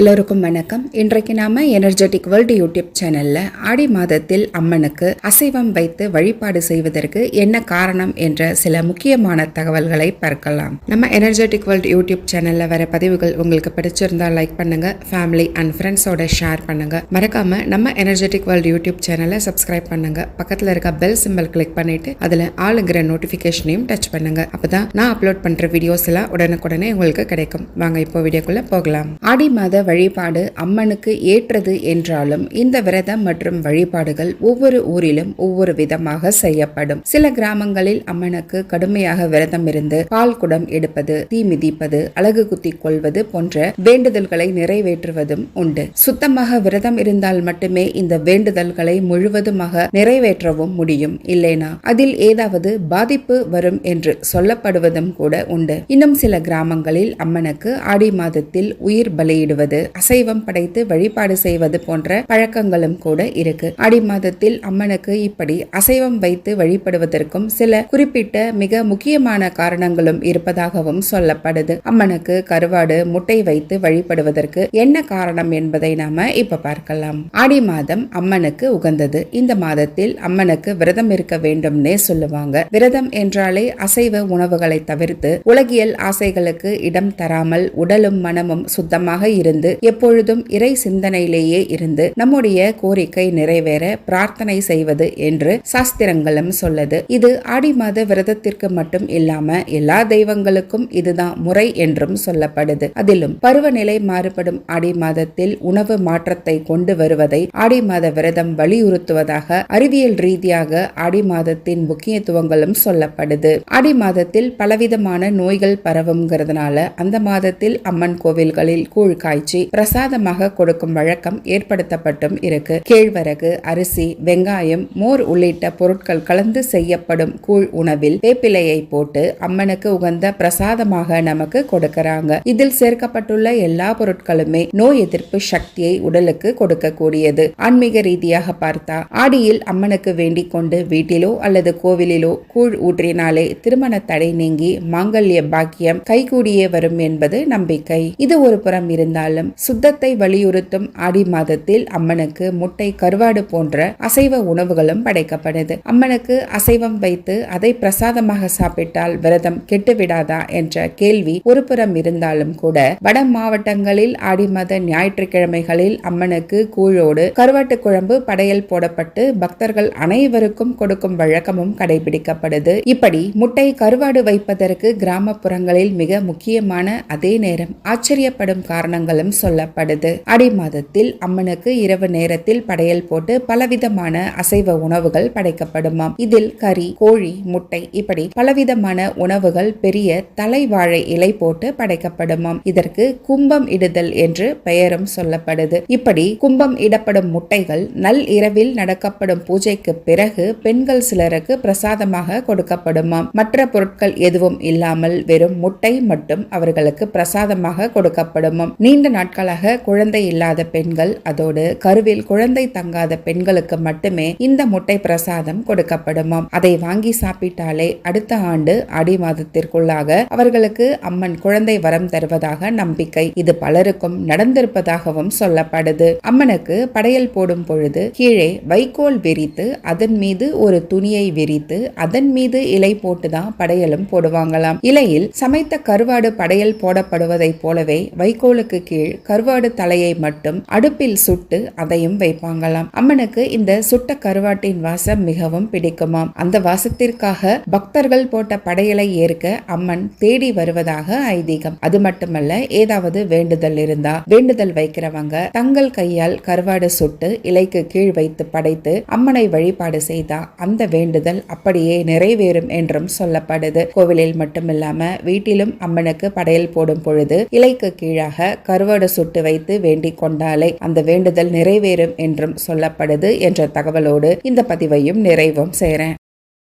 எல்லோருக்கும் வணக்கம். இன்றைக்கு நாம எனர்ஜெட்டிக் வேர்ல்டு யூடியூப் சேனல்ல ஆடி மாதத்தில் அம்மனுக்கு அசைவம் வைத்து வழிபாடு செய்வதற்கு என்ன காரணம் என்ற சில முக்கியமான தகவல்களை பார்க்கலாம். நம்ம எனர்ஜெட்டிக் வேர்ல்டு யூடியூப் சேனல்ல வர பதிவுகள் உங்களுக்கு பிடிச்சிருந்தா லைக் பண்ணுங்க. ஃபேமிலி அண்ட் ஃப்ரெண்ட்ஸோட ஷேர் பண்ணுங்க. மறக்காம நம்ம எனர்ஜெட்டிக் வேர்ல்டு யூடியூப் சேனலை சப்ஸ்கிரைப் பண்ணுங்க. பக்கத்துல இருக்க பெல் சிம்பல் கிளிக் பண்ணிட்டு அதுல ஆளுங்கிற நோட்டிபிகேஷனையும் டச் பண்ணுங்க. அப்பதான் நான் அப்லோட் பண்ற வீடியோஸ் எல்லாம் உடனுக்குடனே உங்களுக்கு கிடைக்கும். வாங்க இப்போ வீடியோக்குள்ள போகலாம். ஆடி மாத வழிபாடு அம்மனுக்கு ஏற்றது என்றாலும் இந்த விரதம் மற்றும் வழிபாடுகள் ஒவ்வொரு ஊரிலும் ஒவ்வொரு விதமாக செய்யப்படும். சில கிராமங்களில் அம்மனுக்கு கடுமையாக விரதம் இருந்து பால் குடம் எடுப்பது தீ மிதிப்பது அழகு குத்தி கொள்வது போன்ற வேண்டுதல்களை நிறைவேற்றுவதும் உண்டு. சுத்தமாக விரதம் இருந்தால் மட்டுமே இந்த வேண்டுதல்களை முழுவதுமாக நிறைவேற்றவும் முடியும். இல்லைனா அதில் ஏதாவது பாதிப்பு வரும் என்று சொல்லப்படுவதும் கூட உண்டு. இன்னும் சில கிராமங்களில் அம்மனுக்கு ஆடி மாதத்தில் உயிர் பலியிடுவது அசைவம் படைத்து வழிபாடு செய்வது போன்ற பழக்கங்களும் கூட இருக்கு. ஆடி மாதத்தில் அம்மனுக்கு இப்படி அசைவம் வைத்து வழிபடுவதற்கும் சில குறிப்பிட்ட மிக முக்கியமான காரணங்களும் இருப்பதாகவும் சொல்லப்படுது. அம்மனுக்கு கருவாடு முட்டை வைத்து வழிபடுவதற்கு என்ன காரணம் என்பதை நாம இப்ப பார்க்கலாம். ஆடி மாதம் அம்மனுக்கு உகந்தது. இந்த மாதத்தில் அம்மனுக்கு விரதம் இருக்க வேண்டும்னே சொல்லுவாங்க. விரதம் என்றாலே அசைவ உணவுகளை தவிர்த்து உலகியல் ஆசைகளுக்கு இடம் தராமல் உடலும் மனமும் சுத்தமாக இருந்து எப்பொழுதும் இறை சிந்தனையிலேயே இருந்து நம்முடைய கோரிக்கை நிறைவேற பிரார்த்தனை செய்வது என்று சாஸ்திரங்களும் சொல்லுது. இது ஆடி மாத விரதத்திற்கு மட்டும் இல்லாம எல்லா தெய்வங்களுக்கும் இதுதான் முறை என்றும் சொல்லப்படுது. அதிலும் பருவநிலை மாறுபடும் ஆடி மாதத்தில் உணவு மாற்றத்தை கொண்டு வருவதை ஆடி மாத விரதம் வலியுறுத்துவதாக அறிவியல் ரீதியாக ஆடி மாதத்தின் முக்கியத்துவங்களும் சொல்லப்படுது. ஆடி மாதத்தில் பலவிதமான நோய்கள் பரவுங்கிறதுனால அந்த மாதத்தில் அம்மன் கோவில்களில் கூழ் காய்ச்சி பிரசாதமாக கொடுக்கும் வழக்கம் ஏற்படுத்தப்பட்டும் இருக்கு. கேழ்வரகு அரிசி வெங்காயம் மோர் உள்ளிட்ட பொருட்கள் கலந்து செய்யப்படும் கூழ் உணவில் வேப்பிலையை போட்டு அம்மனுக்கு உகந்த பிரசாதமாக நமக்கு கொடுக்கறாங்க. இதில் சேர்க்கப்பட்டுள்ள எல்லா பொருட்களுமே நோய் எதிர்ப்பு சக்தியை உடலுக்கு கொடுக்கக்கூடியது. ஆன்மீக ரீதியாக பார்த்தா ஆடியில் அம்மனுக்கு வேண்டிக் கொண்டு வீட்டிலோ அல்லது கோவிலிலோ கூழ் ஊற்றினாலே திருமண தடை நீங்கி மாங்கல்ய பாக்கியம் கைகூடியே வரும் என்பது நம்பிக்கை. இது ஒரு புறம் இருந்தாலும் சுத்தத்தை வலியுறுத்தும் ஆடி மாதத்தில் அம்மனுக்கு முட்டை கருவாடு போன்ற அசைவ உணவுகளும் படைக்கப்படுது. அம்மனுக்கு அசைவம் வைத்து அதை பிரசாதமாக சாப்பிட்டால் விரதம் கெட்டுவிடாதா என்ற கேள்வி ஒருபுறம் இருந்தாலும் கூட வட மாவட்டங்களில் ஆடி மாத ஞாயிற்றுக்கிழமைகளில் அம்மனுக்கு கூழோடு கருவாட்டு குழம்பு படையல் போடப்பட்டு பக்தர்கள் அனைவருக்கும் கொடுக்கும் வழக்கமும் கடைபிடிக்கப்படுது. இப்படி முட்டை கருவாடு வைப்பதற்கு கிராமப்புறங்களில் மிக முக்கியமான அதே நேரம் ஆச்சரியப்படும் காரணங்களும் சொல்லப்படுது. அடி மாதத்தில் அம்மனுக்கு இரவு நேரத்தில் படையல் போட்டு பலவிதமான அசைவ உணவுகள் படைக்கப்படுமாம் இதில் கறி கோழி முட்டை இப்படி பலவிதமான உணவுகள் பெரிய தலைவாழை இலை போட்டு படைக்கப்படுமாம் இதற்கு கும்பம் இடுதல் என்று பெயரும் சொல்லப்படுது. இப்படி கும்பம் இடப்படும் முட்டைகள் நல் இரவில் நடக்கப்படும் பூஜைக்கு பிறகு பெண்கள் சிலருக்கு பிரசாதமாக கொடுக்கப்படுமாம் மற்ற பொருட்கள் எதுவும் இல்லாமல் வெறும் முட்டை மட்டும் அவர்களுக்கு பிரசாதமாக கொடுக்கப்படுமாம் நீண்ட நாட்களாக குழந்தை இல்லாத பெண்கள் அதோடு கருவில் குழந்தை தங்காத பெண்களுக்கு மட்டுமே இந்த முட்டை பிரசாதம் கொடுக்கப்படுமாம். அதை வாங்கி சாப்பிட்டாலே அடுத்த ஆண்டு அடி மாதத்திற்குள்ளாக அவர்களுக்கு அம்மன் குழந்தை வரம் தருவதாக நம்பிக்கை இது பலருக்கும் நடந்திருப்பதாகவும் சொல்லப்படுது. அம்மனுக்கு படையல் போடும் பொழுது கீழே வைக்கோல் விரித்து அதன் மீது ஒரு துணியை விரித்து அதன் மீது இலை போட்டுதான் படையலும் போடுவாங்களாம். இலையில் சமைத்த கருவாடு படையல் போடப்படுவதைப் போலவே வைக்கோலுக்கு கீழே கருவாடு தலையை மட்டும் அடுப்பில் சுட்டு அதையும் வைப்பாங்களாம். அம்மனுக்கு இந்த சுட்ட கருவாட்டின் வாசம் மிகவும் பிடிக்குமாம். அந்த வாசத்திற்காக பக்தர்கள் போட்ட படையலை ஏற்க அம்மன் தேடி வருவதாக ஐதீகம். அது மட்டுமல்ல ஏதாவது வேண்டுதல் இருந்தா வேண்டுதல் வைக்கிறவங்க தங்கள் கையால் கருவாடு சுட்டு இலைக்கு கீழ் வைத்து படைத்து அம்மனை வழிபாடு செய்தா அந்த வேண்டுதல் அப்படியே நிறைவேறும் என்றும் சொல்லப்படுது. கோவிலில் மட்டுமில்லாம வீட்டிலும் அம்மனுக்கு படையல் போடும் பொழுது இலைக்கு கீழாக கருவாடு சுட்டு வைத்து வேண்டிக் கொண்டாலே அந்த வேண்டுதல் நிறைவேறும் என்றும் சொல்லப்படுது என்ற தகவலோடு இந்த பதிவையும் நிறைவும் செய்கிறேன்